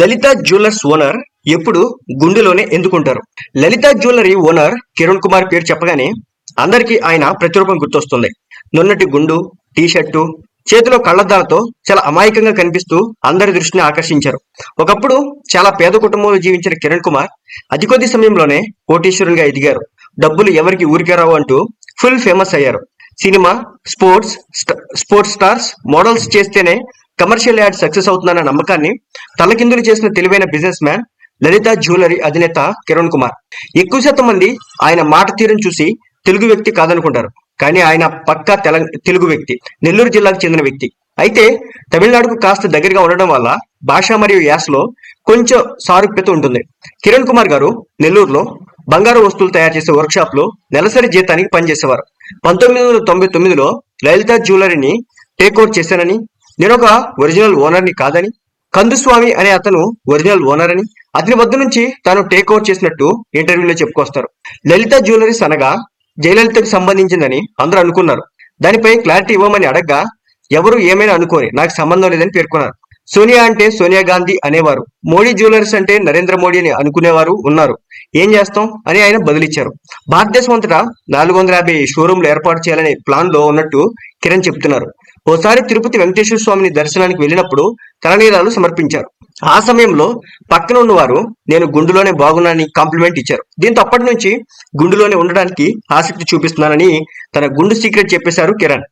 లలిత jewellers owner ఎప్పుడు గుండెలోనే ఎందుకుంటారు? లలిత జ్యువెలరీ ఓనర్ కిరణ్ కుమార్ పేరు చెప్పగానే అందరికీ ఆయన ప్రతిరూపం గుర్తొస్తుంది. నున్నటి గుండు టీ షర్టు చేతిలో కళ్ళద్దాలతో చాలా అమాయకంగా కనిపిస్తూ అందరి దృష్టిని ఆకర్షించారు. ఒకప్పుడు చాలా పేద కుటుంబంలో జీవించిన కిరణ్ కుమార్ అతి కొద్ది సమయంలోనే కోటీశ్వరునిగా ఎదిగారు. డబ్బులు ఎవరికి ఊరికే రావు అంటూ ఫుల్ ఫేమస్ అయ్యారు. Cinema sports sports stars models చేస్తేనే కమర్షియల్ యాడ్ సక్సెస్ అవుతుందన్న నమ్మకాన్ని తలకిందులు చేసిన తెలివైన బిజినెస్ మ్యాన్ లలిత జ్యువెలరీ అధినేత కిరణ్ కుమార్. ఎక్కువ శాతం మంది ఆయన మాట తీరును చూసి తెలుగు వ్యక్తి కాదనుకుంటారు. కానీ ఆయన పక్కా తెలుగు వ్యక్తి నెల్లూరు జిల్లాకు చెందిన వ్యక్తి. అయితే తమిళనాడుకు కాస్త దగ్గరగా ఉండడం వల్ల భాష మరియు యాసలో కొంచెం సారూప్యత ఉంటుంది. కిరణ్ కుమార్ గారు నెల్లూరులో బంగారు వస్తువులు తయారు చేసే వర్క్షాప్లో నెలసరి జీతానికి పనిచేసేవారు. పంతొమ్మిది వందల తొంభై తొమ్మిదిలో లలిత జ్యువెలరీని టేక్ ఓవర్ చేశానని నేను ఒక ఒరిజినల్ ఓనర్ని కాదని కందుస్వామి అనే అతను ఒరిజినల్ ఓనర్ అని అతని వద్ద నుంచి తాను టేక్ ఓవర్ చేసినట్టు ఇంటర్వ్యూలో చెప్పుకొస్తారు. లలిత జ్యువెలరీస్ అనగా జయలలితకు సంబంధించిందని అందరూ అనుకున్నారు. దానిపై క్లారిటీ ఇవ్వమని అడగ్గా ఎవరు ఏమైనా అనుకోని నాకు సంబంధం లేదని పేర్కొన్నారు. సోనియా అంటే సోనియా గాంధీ అనేవారు. మోడీ జ్యువెలర్స్ అంటే నరేంద్ర మోడీ అని అనుకునేవారు ఉన్నారు. ఏం చేస్తాం? అని ఆయన బదిలిచ్చారు. భారతదేశం అంతటా నాలుగు వందల యాభై షోరూంలు ఏర్పాటు చేయాలనే ప్లాన్లో ఉన్నట్టు కిరణ్ చెప్తున్నారు. ఓసారి తిరుపతి వెంకటేశ్వర స్వామిని దర్శనానికి వెళ్ళినప్పుడు తలనీలాలు సమర్పించారు. ఆ సమయంలో పక్కన ఉన్నవారు నేను గుండులోనే బాగున్నానని కాంప్లిమెంట్ ఇచ్చారు. దీంతో అప్పటి నుంచి గుండులోనే ఉండడానికి ఆసక్తి చూపిస్తున్నానని తన గుండు సీక్రెట్ చెప్పేశారు కిరణ్.